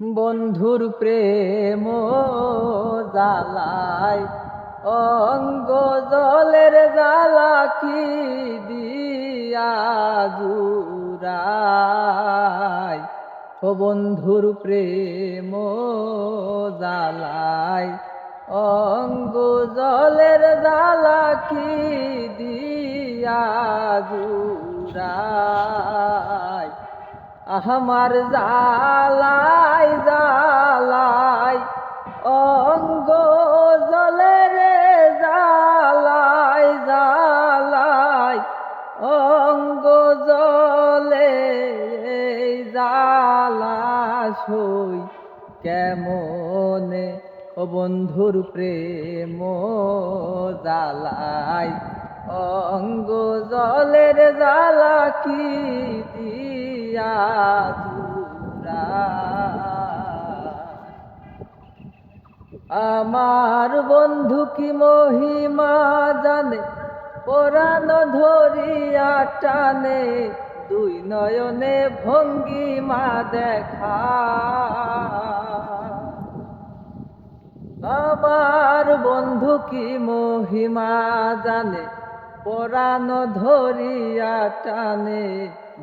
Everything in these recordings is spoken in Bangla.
বন্ধুর প্রেম জালায় অঙ্গ জলের জ্বালা কি দিয়া ও বন্ধুর প্রেম জালায় অঙ্গ জলের জ্বালা কি দিয়া আমার জালাই জালাই, অঙ্গ জলে রে জালাই জালাই, অঙ্গ জলে এই জালা সই কেমনে ও বন্ধুর প্রেম জালাই, অঙ্গ জলের জালা কি দিয়া আমার বন্ধু কি মহিমা জানে, পরাণ ধরিয়া টানে, দুই নয়নে ভঙ্গিমা দেখা। আমার বন্ধু কি মহিমা জানে পরাণ ধরিয়া টানে,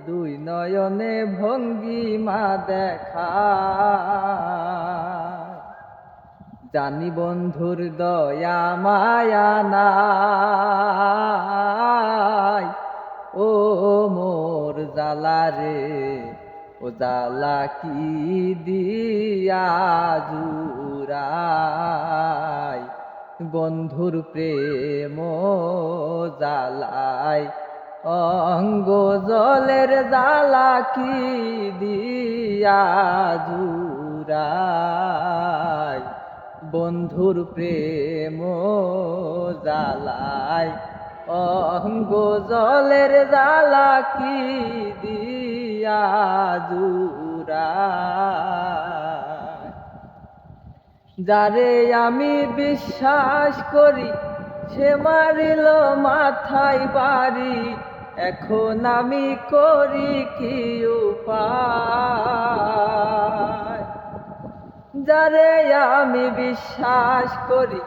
দুই নয়নে ভঙ্গিমা দেখা জানি বন্ধুর দয়া মায়া নাই, ও মোর জালা রে, ও জালা কি দিয়া জুরাই বন্ধুর প্রেম জালাই অঙ্গ জলের জালা কি দিয়া জুরাই বন্ধুর প্রেম জালাই অঙ্গ জলের জালা কি দিয়া জুরাই যারে আমি বিশ্বাস করি, সে মারিল মাথায় বাড়ি। এখন আমি করি কি উপায়? যারে আমি বিশ্বাস করি,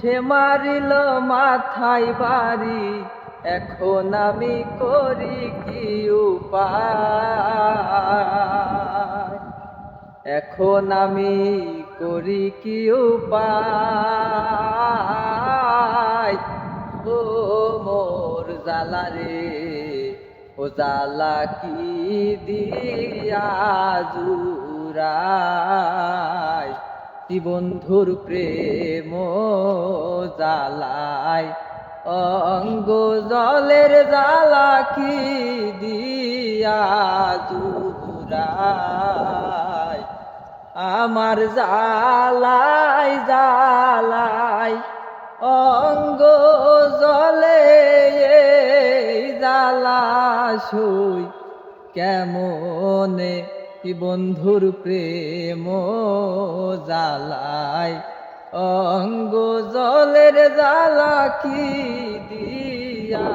সে মারিল মাথায় বাড়ি। এখন আমি করি কি উপায়? এখন আমি করি কি উপায়? ও মোর জালা রে, ও জালা কি দিয়া জুরাই কি বন্ধুর প্রেম জালায় অঙ্গ জলের জালা কি দিয়া জুরাই আমার জালাই জালাই অঙ্গ জলে জালা সই। কেমনে কি বন্ধুর প্রেম জালাই অঙ্গ জলের জালা কি দিয়া